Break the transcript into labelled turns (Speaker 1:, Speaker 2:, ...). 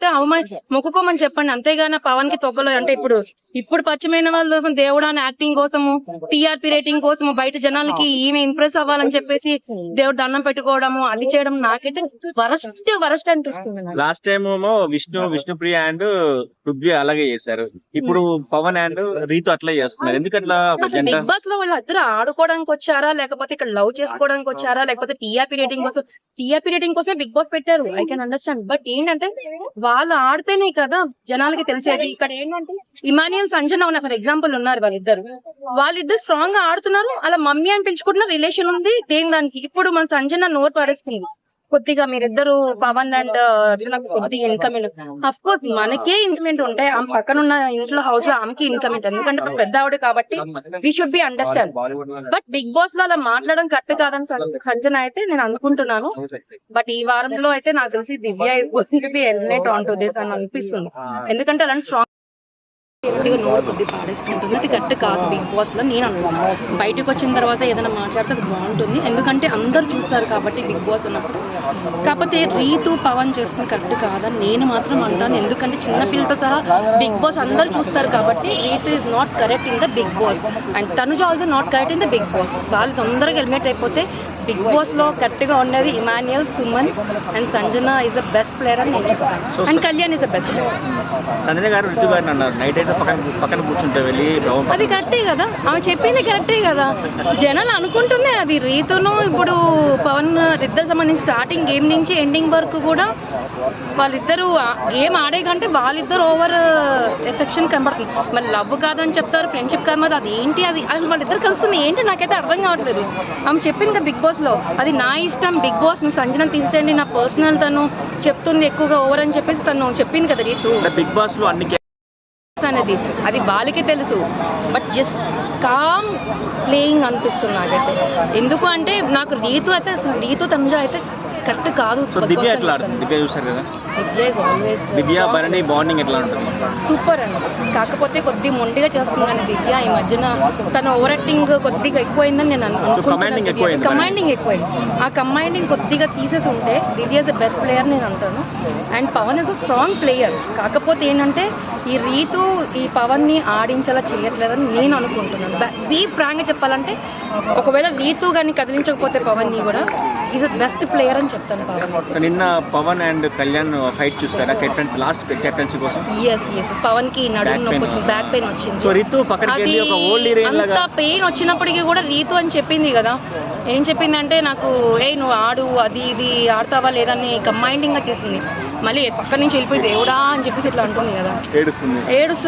Speaker 1: చెప్తే అవమా మొక్కుకోమని చెప్పండి. అంతేగాని పవన్కి తొక్కలో అంటే ఇప్పుడు ఇప్పుడు పరిచయమైన వాళ్ళ కోసం దేవుడు అని యాక్టింగ్ కోసము టీఆర్పీ రేటింగ్ కోసము బయట జనాలకి ఈమె ఇంప్రెస్ అవ్వాలని చెప్పేసి దేవుడు దండం పెట్టుకోవడము అది చేయడం నాకైతే వరస్ట్ వరస్ట్ అనిపిస్తుంది నాకు.
Speaker 2: లాస్ట్ టైం ఏమో విష్ణు విష్ణుప్రియ అండ్ పృథ్వీ అలాగే చేశారు. ఇప్పుడు పవన్ అండ్ రీతు అట్లా చేస్తున్నారు. ఎందుకు అట్లా ఒక
Speaker 1: అసలు
Speaker 2: జంట
Speaker 1: బిగ్ బాస్లో వాళ్ళు ఇద్దరు ఆడుకోవడానికి వచ్చారా? లేకపోతే ఇక్కడ లవ్ చేసుకోవడానికి వచ్చారా? లేకపోతే టీఆర్పీ రేటింగ్ కోసం టీఆర్పీ రేటింగ్ కోసమే బిగ్ బాస్ పెట్టారు. ఐ కెన్ అండర్స్టాండ్ బట్ ఏంటంటే వాళ్ళు ఆడితేనే కదా జనాలకి తెలిసేది. ఇక్కడ ఏంటంటే ఇమానియల్ సంజన ఉన్న ఫర్ ఎగ్జాంపుల్ ఉన్నారు వాళ్ళిద్దరు. వాళ్ళిద్దరు స్ట్రాంగ్గా ఆడుతున్నారు. అలా మమ్మీ అని పిలుచుకుంటున్న రిలేషన్ ఉంది. దేని దానికి? ఇప్పుడు మన సంజన నోరు పడేసుకుంది. కొద్దిగా మీరిద్దరు పవన్ అండ్ కొద్దిగా ఇన్కమ్ అఫ్ కోర్స్ మనకే ఇన్కమెంట్ ఉంటాయి. ఆమె పక్కన ఉన్న ఇంట్లో హౌస్లో ఆమెకి ఇన్కమెంట్ ఎందుకంటే పెద్ద ఆవిడ కాబట్టి we should be understand but Bigg బాస్లో అలా మాట్లాడడం కరెక్ట్ కాదని సంజన అయితే నేను అనుకుంటున్నాను. బట్ ఈ వారంలో అయితే నాకు తెలిసి Divya is going to be eliminate on to this అని అనిపిస్తుంది. ఎందుకంటే అలాంటి స్ట్రాంగ్ నోరు కొద్ది పాడేసుకుంటుంది. అది కరెక్ట్ కాదు బిగ్ బాస్లో నేను అనుకున్నాను బయటకు వచ్చిన తర్వాత ఏదైనా మాట్లాడితే అది బాగుంటుంది. ఎందుకంటే అందరు చూస్తారు కాబట్టి బిగ్ బాస్ ఉన్నప్పుడు. కాకపోతే రీతు పవన్ చేస్తుంది కరెక్ట్ కాదని నేను మాత్రం అంటాను. ఎందుకంటే చిన్నపిల్లతో సహా బిగ్ బాస్ అందరు చూస్తారు కాబట్టి Ritu is not correct in the Bigg Boss. And Tanuja also not correct in the Bigg Boss. వాళ్ళు తొందరగా హెల్మెట్ అయిపోతే బిగ్ బాస్లో కరెక్ట్గా ఉండేది Emmanuel Suman and Sanjana is the best player అని నేను చెప్తాను. And Kalyan is the best player
Speaker 2: Sanjana గారు రితు గారిని అన్నారు. నైట్ అయితే పక్కన పక్కన కూర్చుంటే వెళ్ళి
Speaker 1: అది కరెక్టే కదా. ఆమె చెప్పింది కరెక్టే కదా. జనాలు అనుకుంటుంది అది. రీతును ఇప్పుడు పవన్ ఇద్దరు సంబంధించి స్టార్టింగ్ గేమ్ నుంచి ఎండింగ్ వరకు కూడా వాళ్ళిద్దరు గేమ్ ఆడే కంటే వాళ్ళిద్దరు ఓవర్ ఎఫెక్షన్ కనబడుతుంది. మరి లవ్ కాదని చెప్తారు ఫ్రెండ్షిప్ కాదు మరి అది ఏంటి అది? అసలు వాళ్ళిద్దరు కలుస్తుంది ఏంటి? నాకైతే అర్థం కావట్లేదు. ఆమె చెప్పింది బిగ్ బాస్ లో. అది నా ఇష్టం బిగ్ బాస్ని సంజన తీసేయండి నా పర్సనల్ తను చెప్తుంది ఎక్కువగా ఓవర్ అని చెప్పేసి తను చెప్పింది కదా రీతు
Speaker 2: బిగ్ బాస్లో అన్ని
Speaker 1: అనేది. అది వాళ్ళకే తెలుసు. బట్ జస్ట్ కామ్ ప్లేయింగ్ అనిపిస్తుంది నాకైతే. ఎందుకు అంటే నాకు రీతు అయితే అసలు రీతు తనుజ అయితే కరెక్ట్ కాదు.
Speaker 2: ఎట్లా దివ్య చూసారు కదా?
Speaker 1: దివ్య
Speaker 2: భరణి బాండింగ్ ఎట్లా ఉంటుంది?
Speaker 1: సూపర్ అండి. కాకపోతే కొద్ది మొండిగా చేస్తుంది కానీ దివ్య ఈ మధ్యన. తన ఓవర్ యాక్టింగ్ కొద్దిగా ఎక్కువైందని నేను
Speaker 2: ఎక్కువైంది.
Speaker 1: కమాండింగ్ ఎక్కువైంది. ఆ కమాండింగ్ కొద్దిగా తీసేసి ఉంటే Divya is the best player నేను అంటాను. And Pavan is a strong player కాకపోతే ఏంటంటే ఈ రీతు ఈ పవన్ని ఆడించేలా చేయట్లేదని నేను అనుకుంటున్నాను. బీ ఫ్రాంక్గా చెప్పాలంటే ఒకవేళ రీతు కానీ కదిలించకపోతే పవన్ని కూడా ఈజ్ ద బెస్ట్ ప్లేయర్ అని చెప్తాను పవన్
Speaker 2: నిన్న పవన్ అండ్ కళ్యాణ్ ఫైట్ చూసారా? కెప్టెన్సీ లాస్ట్ కెప్టెన్సీ కోసం?
Speaker 1: ఎస్ ఎస్ పవన్కి నడుము. వచ్చింది బ్యాక్ పెయిన్ వచ్చింది.
Speaker 2: సో రితు పక్కనకి ఒక ఓల్డ్
Speaker 1: అంత పెయిన్ వచ్చినప్పటికీ కూడా రీతు అని చెప్పింది కదా. ఏం చెప్పింది అంటే నాకు ఏ నువ్వు ఆడు అది ఇది ఆడతావా లేదని కంబైండింగ్గా చేసింది. మళ్ళీ పక్క నుంచి వెళ్ళిపోయి దేవుడా అని చెప్పేసి ఇట్లా అంటుంది కదా.
Speaker 2: ఏడుస్తుంది.
Speaker 1: ఏడుస్తూ